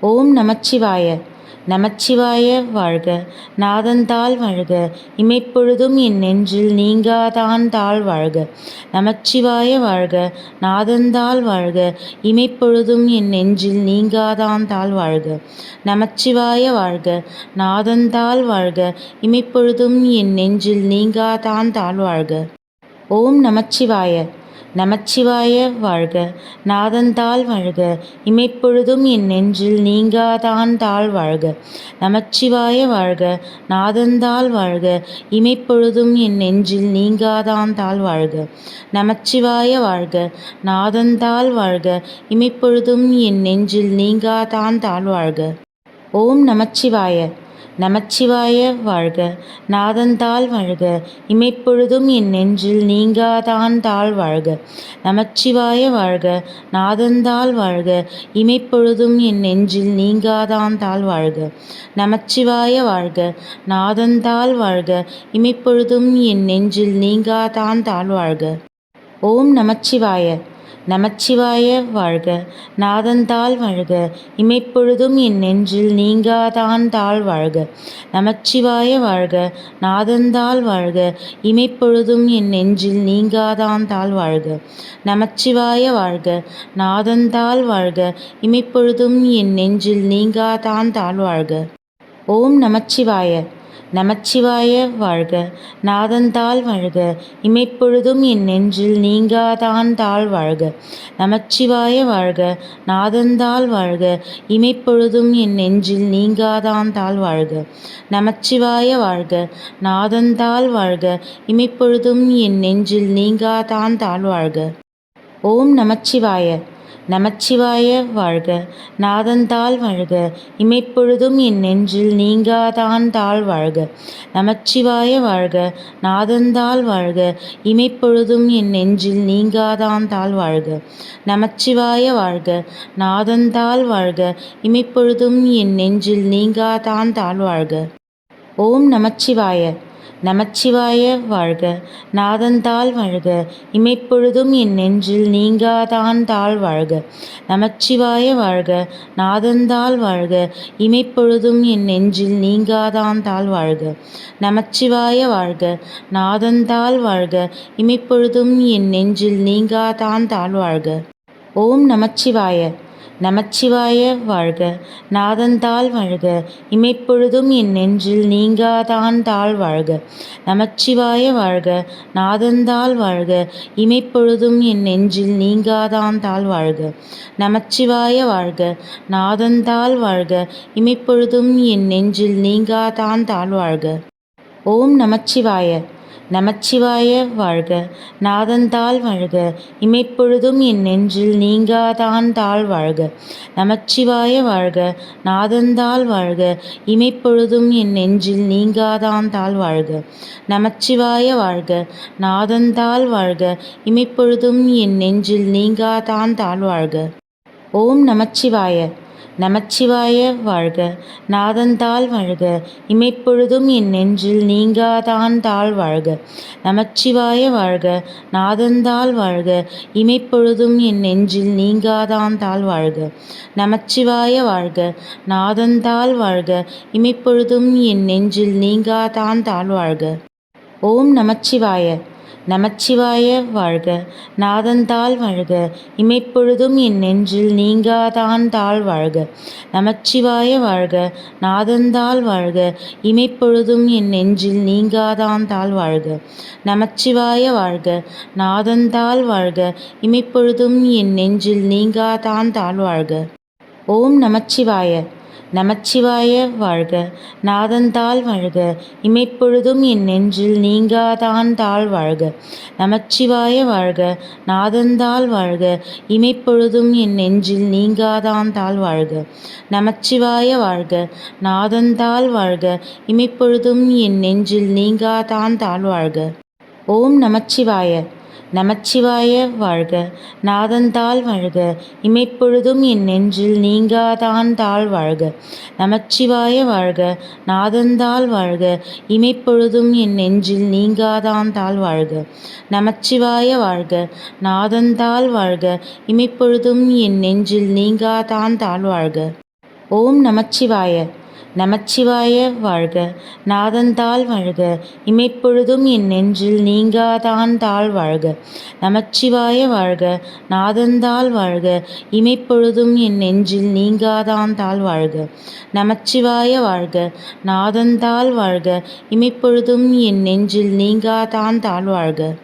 ஓம் நமச்சிவாய. நமச்சிவாய வாழ்க. நாதந்தாள் வாழ்க. இமைப்பொழுதும் என் நெஞ்சில் நீங்காதான் தாள் வாழ்க. நமச்சிவாய வாழ்க. நாதந்தாள் வாழ்க. இமைப்பொழுதும் என் நெஞ்சில் நீங்காதான் தாள் வாழ்க. நமச்சிவாய வாழ்க. நாதந்தாள் வாழ்க. இமைப்பொழுதும் என் நெஞ்சில் நீங்காதான் தாழ் வாழ்க. ஓம் நமச்சிவாய. நமச்சிவாய வாழ்க. நாதந்தாள் வாழ்க. இமைப்பொழுதும் என் நெஞ்சில் நீங்காதான் தாழ் வாழ்க. நமச்சிவாய வாழ்க. நாதந்தாள் வாழ்க. இமைப்பொழுதும் என் நெஞ்சில் நீங்காதான் தாழ் வாழ்க. நமச்சிவாய வாழ்க. நாதந்தாள் வாழ்க. இமைப்பொழுதும் என் நெஞ்சில் நீங்காதான் தாழ் வாழ்க. ஓம் நமச்சிவாய. நமச்சிவாய வாழ்க. நாதந்தாள் வாழ்க. இமைப்பொழுதும் என் நெஞ்சில் நீங்காதான் தாழ் வாழ்க. நமச்சிவாய வாழ்க. நாதந்தாள் வாழ்க. இமைப்பொழுதும் என் நெஞ்சில் நீங்காதான் தாழ் வாழ்க. நமச்சிவாய வாழ்க. நாதந்தாள் வாழ்க. இமைப்பொழுதும் என் நெஞ்சில் நீங்காதான் தாழ் வாழ்க. ஓம் நமச்சிவாய. நமச்சிவாய வாழ்க. நாதந்தாள் வாழ்க. இமைப்பொழுதும் என் நெஞ்சில் நீங்காதான் தாழ் வாழ்க. நமச்சிவாய வாழ்க. நாதந்தாள் வாழ்க. இமைப்பொழுதும் என் நெஞ்சில் நீங்காதான் தாழ் வாழ்க. நமச்சிவாய வாழ்க. நாதந்தாள் வாழ்க. இமைப்பொழுதும் என் நெஞ்சில் நீங்காதான் தாழ் வாழ்க. ஓம் நமச்சிவாய. நமச்சிவாய வாழ்க. நாதந்தாள் வாழ்க. இமைப்பொழுதும் என் நெஞ்சில் நீங்காதான் தாழ் வாழ்க. நமச்சிவாய வாழ்க. நாதந்தாள் வாழ்க. இமைப்பொழுதும் என் நெஞ்சில் நீங்காதான் தாழ் வாழ்க. நமச்சிவாய வாழ்க. நாதந்தாள் வாழ்க. இமைப்பொழுதும் என் நெஞ்சில் நீங்காதான் தாழ் வாழ்க. ஓம் நமச்சிவாய. நமச்சிவாய வாழ்க. நாதந்தாள் வாழ்க. இமைப்பொழுதும் என் நெஞ்சில் நீங்காதான் தாழ் வாழ்க. நமச்சிவாய வாழ்க. நாதந்தாள் வாழ்க. இமைப்பொழுதும் என் நெஞ்சில் நீங்காதான் தாழ் வாழ்க. நமச்சிவாய வாழ்க. நாதந்தாள் வாழ்க. இமைப்பொழுதும் என் நெஞ்சில் நீங்காதான் தாழ் வாழ்க. ஓம் நமச்சிவாய. நமச்சிவாய வாழ்க. நாதந்தாள் வாழ்க. இமைப்பொழுதும் என் நெஞ்சில் நீங்காதான் தாழ் வாழ்க. நமச்சிவாய வாழ்க. நாதந்தாள் வாழ்க. இமைப்பொழுதும் என் நெஞ்சில் நீங்காதான் தாழ் வாழ்க. நமச்சிவாய வாழ்க. நாதந்தாள் வாழ்க. இமைப்பொழுதும் என் நெஞ்சில் நீங்காதான் தாழ் வாழ்க. ஓம் நமச்சிவாய. நமச்சிவாய வாழ்க. நாதந்தாள் வாழ்க. இமைப்பொழுதும் என் நெஞ்சில் நீங்காதான் தாழ் வாழ்க. நமச்சிவாய வாழ்க. நாதந்தாள் வாழ்க. இமைப்பொழுதும் என் நெஞ்சில் நீங்காதான் தாழ் வாழ்க. நமச்சிவாய வாழ்க. நாதந்தாள் வாழ்க. இமைப்பொழுதும் என் நெஞ்சில் நீங்காதான் தாழ் வாழ்க. ஓம் நமச்சிவாய. நமச்சிவாய வாழ்க. நாதந்தாள் வாழ்க. இமைப்பொழுதும் என் நெஞ்சில் நீங்காதான் தாழ் வாழ்க. நமச்சிவாய வாழ்க. நாதந்தாள் வாழ்க. இமைப்பொழுதும் என் நெஞ்சில் நீங்காதான் தாழ் வாழ்க. நமச்சிவாய வாழ்க. நாதந்தாள் வாழ்க. இமைப்பொழுதும் என் நெஞ்சில் நீங்காதான் தாழ் வாழ்க. ஓம் நமச்சிவாய. நமச்சிவாய வாழ்க. நாதந்தாள் வாழ்க. இமைப்பொழுதும் என் நெஞ்சில் நீங்காதான் தாழ் வாழ்க. நமச்சிவாய வாழ்க. நாதந்தாள் வாழ்க. இமைப்பொழுதும் என் நெஞ்சில் நீங்காதான் தாழ் வாழ்க. நமச்சிவாய வாழ்க. நாதந்தாள் வாழ்க. இமைப்பொழுதும் என் நெஞ்சில் நீங்காதான் தாழ் வாழ்க. ஓம் நமச்சிவாய. நமச்சிவாய வாழ்க. நாதந்தாள் வாழ்க. இமைப்பொழுதும் என் நெஞ்சில் நீங்காதான் தாழ் வாழ்க. நமச்சிவாய வாழ்க. நாதந்தாள் வாழ்க. இமைப்பொழுதும் என் நெஞ்சில் நீங்காதான் தாழ் வாழ்க. நமச்சிவாய வாழ்க. நாதந்தாள் வாழ்க. இமைப்பொழுதும் என் நெஞ்சில் நீங்காதான் தாழ் வாழ்க. ஓம் நமச்சிவாய. நமச்சிவாய வாழ்க. நாதந்தாள் வாழ்க. இமைப்பொழுதும் என் நெஞ்சில் நீங்காதான் தாழ் வாழ்க. நமச்சிவாய வாழ்க. நாதந்தாள் வாழ்க. இமைப்பொழுதும் என் நெஞ்சில் நீங்காதான் தாழ் வாழ்க. நமச்சிவாய வாழ்க. நாதந்தாள் வாழ்க. இமைப்பொழுதும் என் நெஞ்சில் நீங்காதான் தாழ் வாழ்க. ஓம் நமச்சிவாய. நமச்சிவாய வாழ்க. நாதந்தாள் வாழ்க. இமைப்பொழுதும் என் நெஞ்சில் நீங்காதான் தாழ் வாழ்க. நமச்சிவாய வாழ்க. நாதந்தாள் வாழ்க. இமைப்பொழுதும் என் நெஞ்சில் நீங்காதான் தாழ் வாழ்க. நமச்சிவாய வாழ்க. நாதந்தாள் வாழ்க. இமைப்பொழுதும் என் நெஞ்சில் நீங்காதான் தாழ் வாழ்க. ஓம் நமச்சிவாய. நமச்சிவாய வாழ்க. நாதந்தாள் வாழ்க. இமைப்பொழுதும் என் நெஞ்சில் நீங்காதான் தாள் வாழ்க. நமச்சிவாய வாழ்க. நாதந்தாள் வாழ்க. இமைப்பொழுதும் என் நெஞ்சில் நீங்காதான் தாள் வாழ்க. நமச்சிவாய வாழ்க. நாதந்தாள் வாழ்க. இமைப்பொழுதும் என் நெஞ்சில் நீங்காதான் தாழ் வாழ்க.